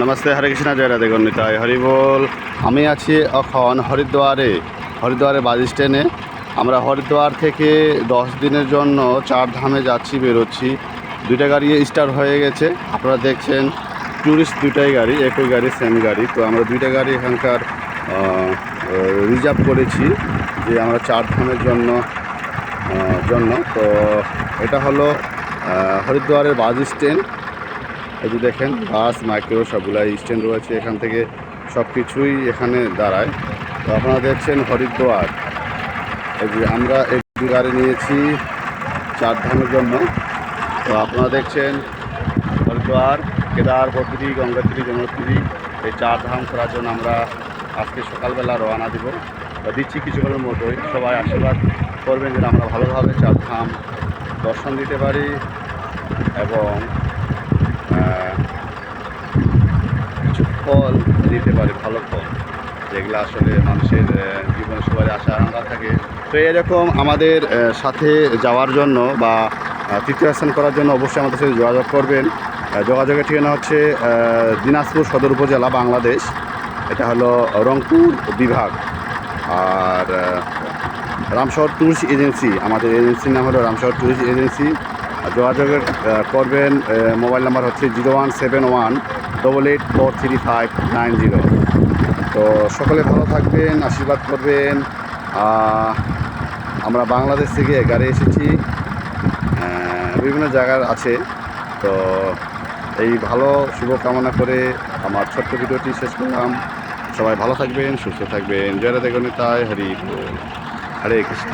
নমস্তে, হরে কৃষ্ণ, জয় রাধে গণিতায় হরি বল। আমি আছি এখন হরিদ্বারে। হরিদ্বারে বাস স্ট্যান্ডে। আমরা হরিদ্বার থেকে দশ দিনের জন্য চার ধামে যাচ্ছি, বেরোচ্ছি। দুইটা গাড়ি স্টার্ট হয়ে গেছে। আপনারা দেখছেন ট্যুরিস্ট দুইটাই গাড়ি, একই গাড়ি সেম গাড়ি। তো আমরা দুইটা গাড়ি এখানকার রিজার্ভ করেছি যে আমরা চার ধামের জন্য জন্য। তো এটা হলো হরিদ্বারের বাস স্ট্যান্ড। এই যে দেখেন, বাস, মাইক্রো, সবগুলাই স্ট্যান্ড রয়েছে এখান থেকে। সব কিছুই এখানে দাঁড়ায়। তো আপনারা দেখছেন হরিদ্বার। এই যে আমরা একটি গাড়ি নিয়েছি চার ধামের জন্য। তো আপনারা দেখছেন হরিদ্বার, কেদার, বদ্রী, গঙ্গাত্রী, যমুনত্রী, এই চার ধাম করার জন্য আমরা আজকে সকালবেলা রওনা দিব। বা দিচ্ছি কিছুক্ষণের মতোই। সবাই আশীর্বাদ করবেন যেন আমরা ভালোভাবে চার ধাম দর্শন দিতে পারি এবং ফল দিতে পারে ভালো ফল যেগুলো আসলে মানুষের জীবনে সবাই আশা আকাঙ্ক্ষা থাকে। তো এরকম আমাদের সাথে যাওয়ার জন্য বা আহ, তীর্থস্থান করার জন্য অবশ্যই আমাদের সাথে যোগাযোগ করবেন। যোগাযোগের ঠিকানা হচ্ছে দিনাজপুর সদর উপজেলা বাংলাদেশ। এটা হলো রংপুর বিভাগ। আর রামশহর ট্যুরিস্ট এজেন্সি আমাদের এজেন্সির নাম হলো রামশহর ট্যুরিস্ট এজেন্সি। যোগাযোগের করবেন মোবাইল নাম্বার হচ্ছে zero one seven one double eight four three five nine zero তো সকলে ভালো থাকবেন, আশীর্বাদ করবেন। আমরা বাংলাদেশ থেকে গাড়ি এসেছি। বিভিন্ন জায়গার আছে। তো এই ভালো শুভকামনা করে আমার ছোট্ট ভিডিওটি শেষ করলাম। সবাই ভালো থাকবেন, সুস্থ থাকবেন। জয় রাধে গণিতায়, হরি হরে কৃষ্ণ।